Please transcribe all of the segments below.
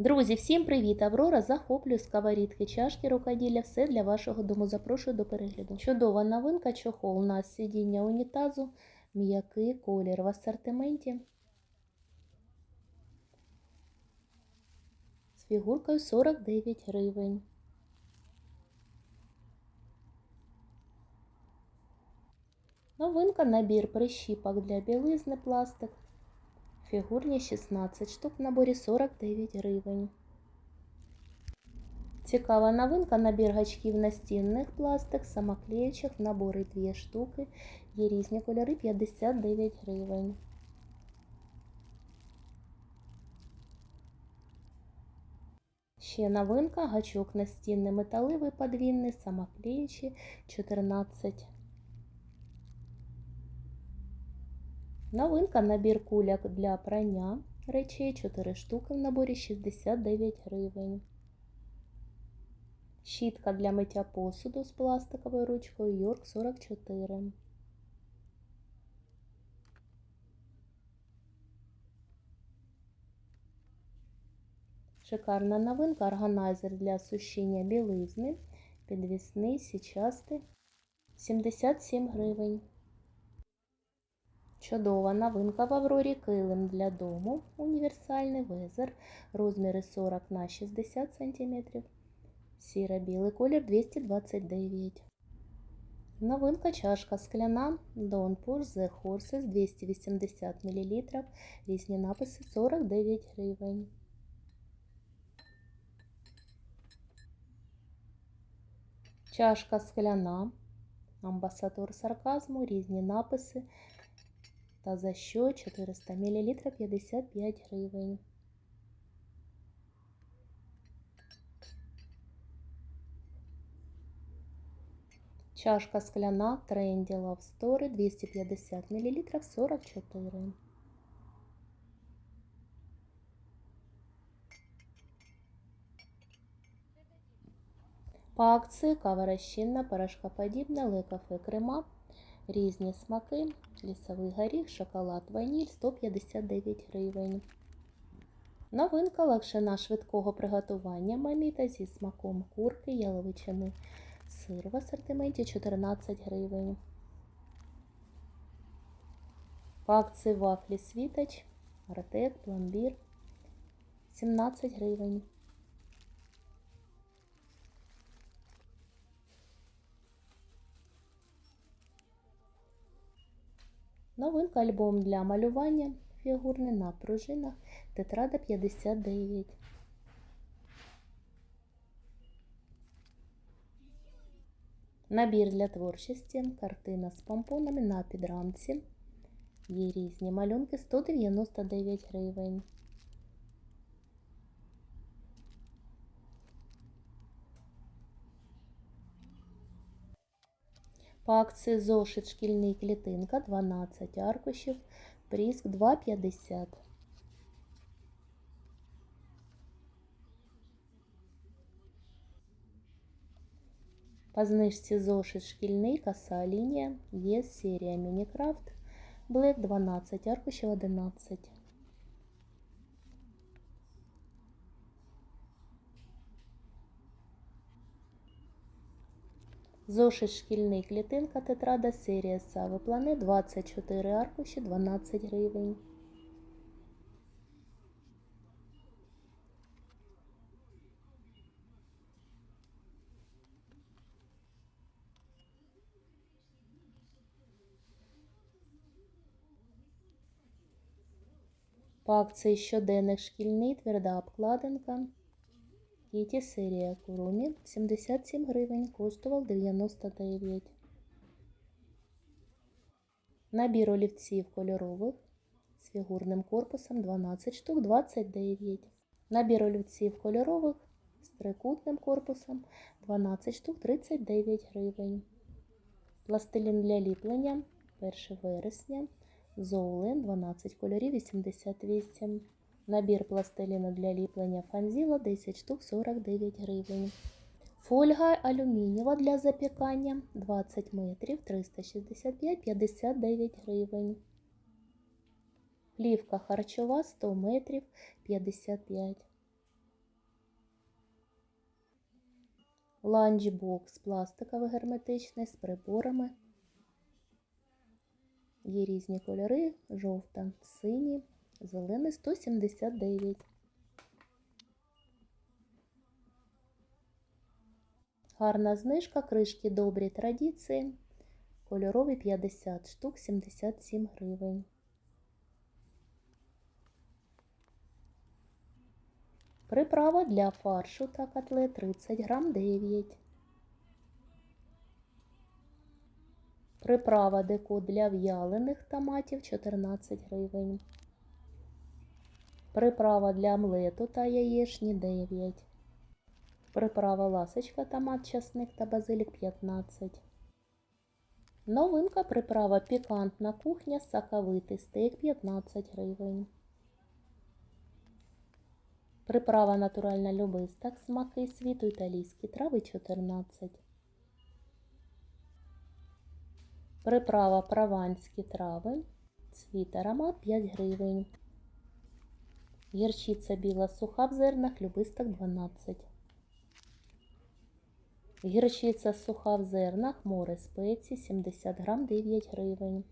Друзі, всім привіт! Аврора захоплює сковорідки, чашки, рукоділля, все для вашого дому. Запрошую до перегляду. Чудова новинка, чохол на сидіння унітазу, м'який колір в асортименті. З фігуркою 49 гривень. Новинка набір прищіпок для білизни пластик. Фігурні 16 штук в наборі 49 гривень. Цікава новинка набір гачків настінних пластик, самоклеючих, в наборі 2 штуки. Є різні кольори 59 гривень. Ще новинка гачок настінний металевий подвійний, самоклеючий 14 Новинка набір куляк для прання речей 4 штуки в наборі 69 гривень. Щітка для миття посуду з пластиковою ручкою Йорк 44. Шикарна новинка органайзер для сушіння білизни. Підвісний січастий 77 гривень. Чудова новинка в Аврорі килим для дому. Універсальний везер. Розміри 40 на 60 см. Сіро-білий колір 229. Новинка чашка скляна. Don Push The Horses 280 мл. Різні написи 49 гривень. Чашка скляна. Амбасадор сарказму. Різні написи та за що 400 мл 55 гривень. Чашка скляна тренді Love Story 250 мл 44. По акції кава розчинна, порошкоподібна, лекафе крема Різні смаки, лісовий горіх, шоколад, ваніль 159 гривень. Новинка лакшина швидкого приготування маміта зі смаком курки, яловичини, сир в асортименті 14 гривень. По акції вафлі світоч, артек, пломбір 17 гривень. Новинка альбом для малювання фігурний на пружинах тетрада 59. Набір для творчості, картина з помпонами на підрамці. Є різні малюнки 199 гривень. По зошит. Шкільний клітинка 12 аркушів, пріск 2,50. По знижці зошит. Шкільний, коса. Лінія, є серія Мінікрафт, Блек 12 аркушів 11. Зошит шкільний клітинка тетрада серія Сави Плани 24 аркуші 12 гривень. По акції щоденних шкільний тверда обкладинка Кіті серія Курумі 77 гривень, коштував 99. Набір олівців кольорових з фігурним корпусом 12 штук 29. Набір олівців кольорових з трикутним корпусом 12 штук 39 гривень. Пластилін для ліплення 1 вересня. Зоулен 12 кольорів 88 Набір пластиліну для ліплення фанзіла 10 штук 49 гривень. Фольга алюмінієва для запікання 20 метрів 365-59 гривень. Плівка харчова 100 метрів 55. Ланчбокс пластиковий герметичний з приборами. Є різні кольори, жовта, сині зелений 179. Гарна знижка, кришки добрі традиції. Кольорові 50 штук 77 гривень. Приправа для фаршу та котлет 30 грам 9. Приправа деко для в'ялених томатів 14 гривень. Приправа для омлету та яєшні 9. Приправа ласочка, томат, часник та базилік 15. Новинка приправа пікантна кухня, соковитий стейк 15 гривень. Приправа натуральна любисток, смаки світу італійські трави 14. Приправа прованські трави, цвіт аромат 5 гривень. Гірчиця біла суха в зернах, любисток 12. Гірчиця суха в зернах, море спецій 70 грам 9 гривень.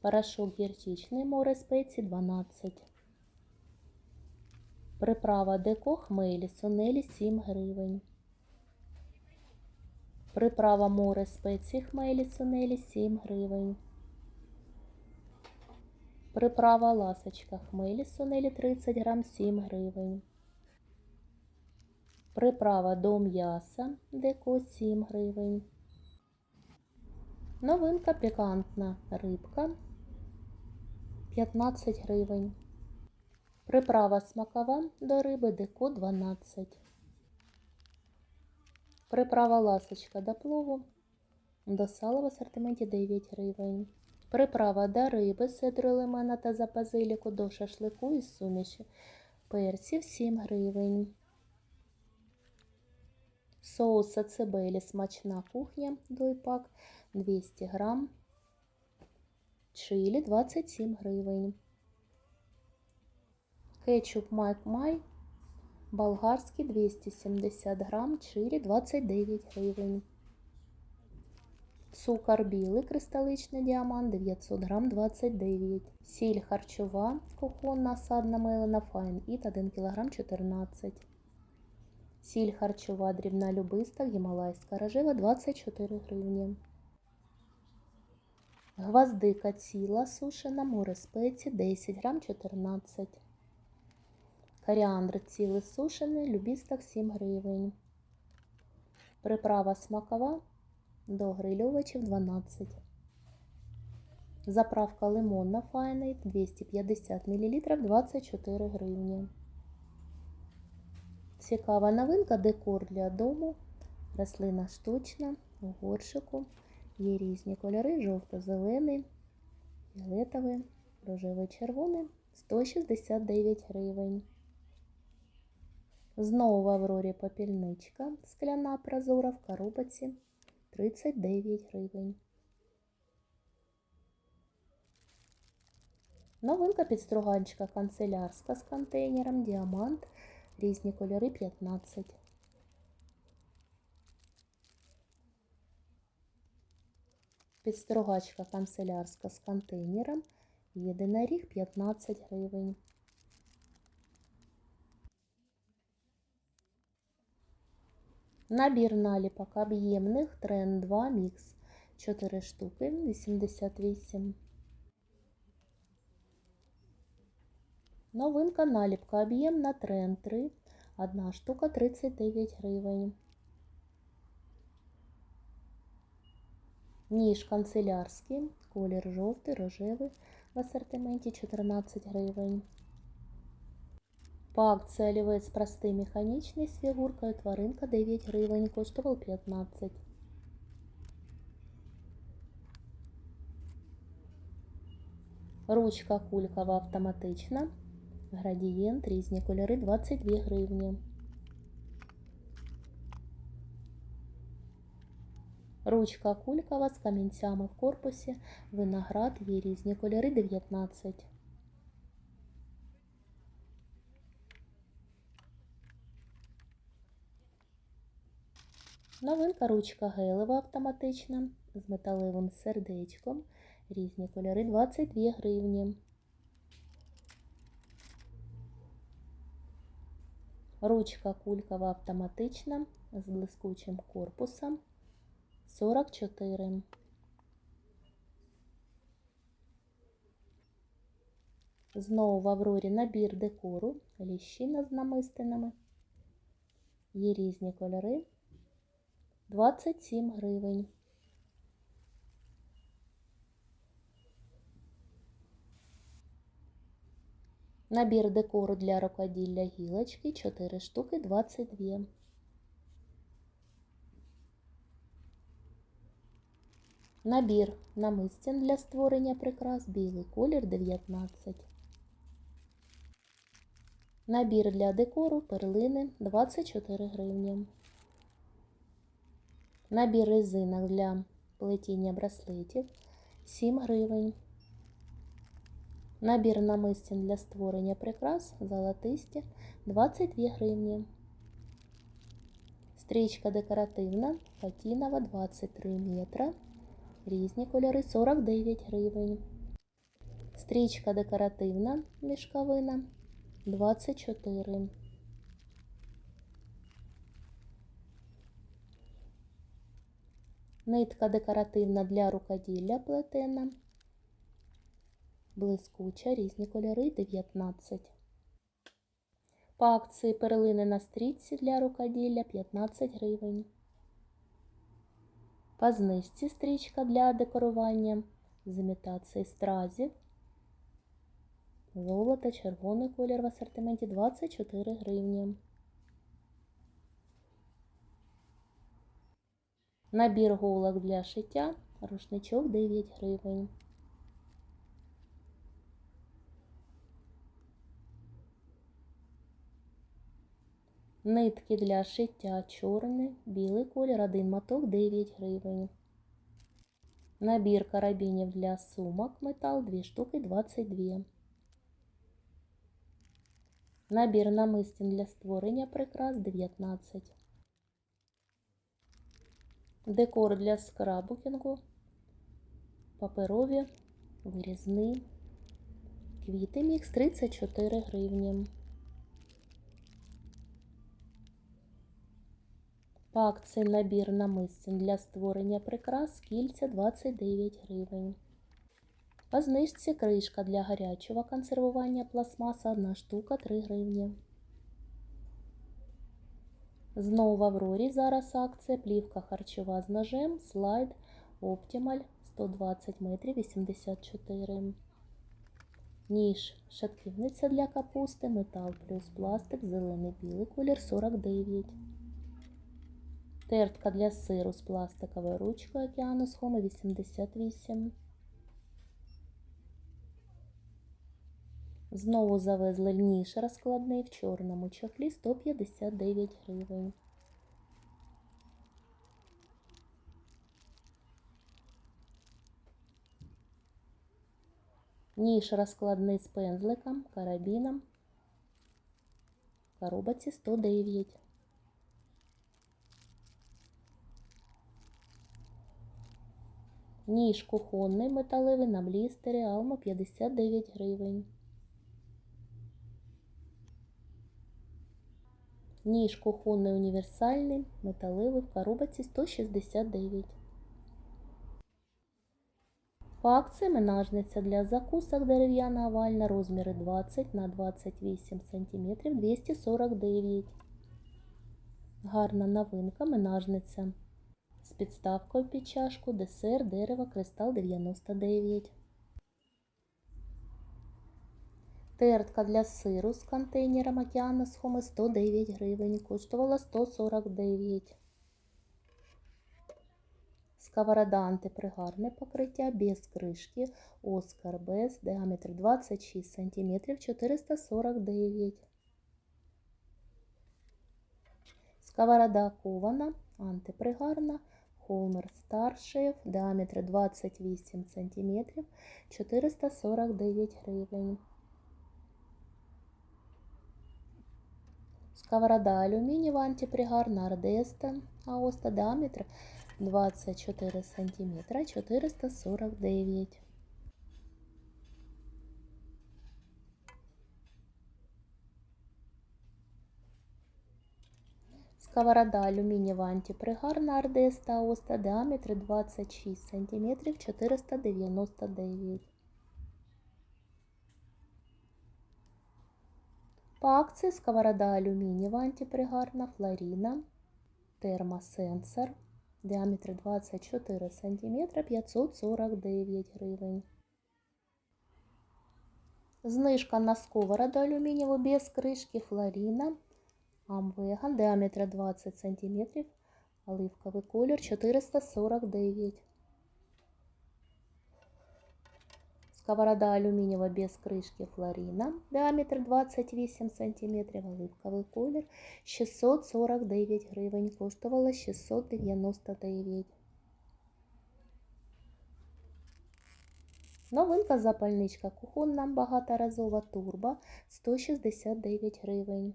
Порошок гірчичний море спецій 12. Приправа деко хмелі, сунелі 7 гривень. Приправа море спеції хмелі, сунелі 7 гривень. Приправа ласочка хмелі, сунелі 30 грам 7 гривень. Приправа до м'яса деко 7 гривень. Новинка пікантна рибка 15 гривень. Приправа смакова до риби деко 12. Приправа ласочка до плову до сала в асортименті 9 гривень. Приправа до риби, седру лимона та запазиліку до шашлику із суміші перців 7 гривень. Соус ацебелі смачна кухня дойпак 200 грам. Чилі 27 гривень. Кетчуп Майк Май болгарський 270 грам, чилі 29 гривень. Цукор білий кристаличний діамант 900 грам 29. Сіль харчова кухонна садна мелена файн іт 1 кг 14. Сіль харчова дрібна любиста гімалайська рожева 24 гривні. Гвоздика ціла сушена море спеці 10 грам 14. Коріандр цілий сушений, любісток 7 гривень. Приправа смакова до грильовичів 12. Заправка лимонна файнейт 250 мл 24 гривні. Цікава новинка декор для дому. Рослина штучна у горшику. Є різні кольори: жовто-зелений, фіолетовий, рожевий червоний 169 гривень. Знову в Аврорі попільничка скляна прозора в коробці 39 гривень. Новинка підструганчика канцелярська з контейнером, діамант, різні кольори 15. Підстругачка канцелярська з контейнером, єдиноріг 15 гривень. Набір наліпок об'ємних Тренд 2 мікс 4 штуки 88. Новинка наліпка об'ємна Тренд 3. Одна штука 39 гривень. Ніж канцелярський, колір жовтий, рожевий в асортименті 14 гривень. По акції олівець простий механічний з фігуркою тваринка 9 гривень, коштував 15. Ручка кулькова автоматична. Градієнт, різні кольори 22 гривні. Ручка кулькова з камінцями в корпусі. Виноград є різні кольори 19. Новинка ручка гелева автоматична з металевим сердечком. Різні кольори 22 гривні. Ручка кулькова автоматична з блискучим корпусом 44. Знову в Аврорі набір декору, ліщина з намистинами. Є різні кольори. 27 гривень. Набір декору для рукоділля гілочки 4 штуки 22. Набір намистин для створення прикрас білий колір 19. Набір для декору перлини 24 гривні. Набір резинок для плетіння браслетів 7 гривень. Набір намистин для створення прикрас золотисті 22 гривні. Стрічка декоративна патінова 23 метра. Різні кольори 49 гривень. Стрічка декоративна мішковина 24. Нитка декоративна для рукоділля плетена. Блискуча, різні кольори 19. По акції перлини на стрічці для рукоділля 15 гривень. По знижці стрічка для декорування з імітації стразів. Золото, червоний колір в асортименті 24 гривні. Набір голок для шиття, рушничок 9 гривень. Нитки для шиття чорний, білий колір, один моток 9 гривень. Набір карабінів для сумок метал 2 штуки 22. Набір намистин для створення прикрас 19. Декор для скрабукінгу, паперові, вирізний. Квіти мікс 34 гривні. По акції набір намистин для створення прикрас кільця 29 гривень. По знижці кришка для гарячого консервування пластмаса 1 штука 3 гривні. Знову в Аврорі зараз акція плівка харчова з ножем, слайд Optimal 120 метрів 84. Ніж шатківниця для капусти, метал плюс пластик, зелений білий колір 49. Тертка для сиру з пластиковою ручкою океану Хоми 88. Знову завезли ніж розкладний в чорному чохлі 159 гривень. Ніж розкладний з пензликом, карабіном. Коробці 109. Ніж кухонний металевий на блістері Алма 59 гривень. Ніж кухонний універсальний, металевий в коробці 169. По акції менажниця для закусок дерев'яна овальна розміри 20 на 28 см 249. Гарна новинка менажниця. З підставкою під чашку, десер, дерево, кристал 99. Тертка для сиру з контейнером океану з Хоми 109 гривень. Коштувала 149. Сковорода антипригарне покриття без кришки. Оскар без діаметр 26 см 449. Сковорода кована антипригарна. Холмер Старшеф, діаметр 28 см 449 гривень. Сковорода алюмінієва антипригарна Ардеста Аоста діаметр 24 см 449. Сковорода алюмінієва антипригарна Ардеста Аоста діаметр 26 см 499. По акції сковорода алюмінієва антипригарна Флоріна термосенсор діаметр 24 см 549 гривень. Знижка на сковороду алюмінієву без кришки Флоріна Амвеган діаметр 20 см, оливковий колір 449. Сковорода алюмінієва без кришки Флоріна, діаметр 28 см, оливковий колір 649 гривень, коштувала 699. Новинка запальничка кухонна багаторазова турбо 169 гривень.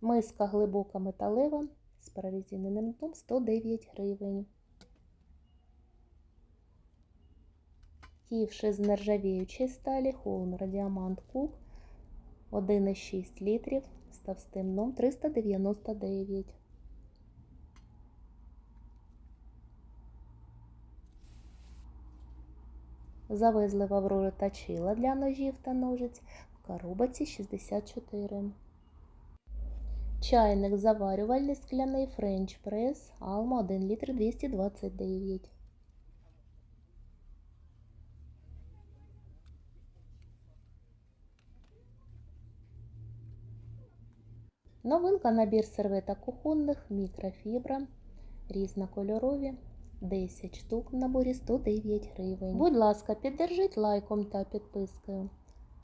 Миска глибока металева з прорезиненим дном 109 гривень. Ківши з нержавіючої сталі Холмер Діамант Куб 1,6 літрів з товстим дном 399. Завезли в Аврору точила для ножів та ножиць в коробці 64. Чайник заварювальний скляний Френч Прес Алма 1 літр 229. Новинка набір серветок кухонних мікрофібра різнокольорові 10 штук в наборі 109 гривень. Будь ласка, піддержіть лайком та підпискою.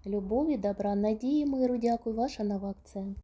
Любові, добра, надії, миру. Дякую, ваша нова акція.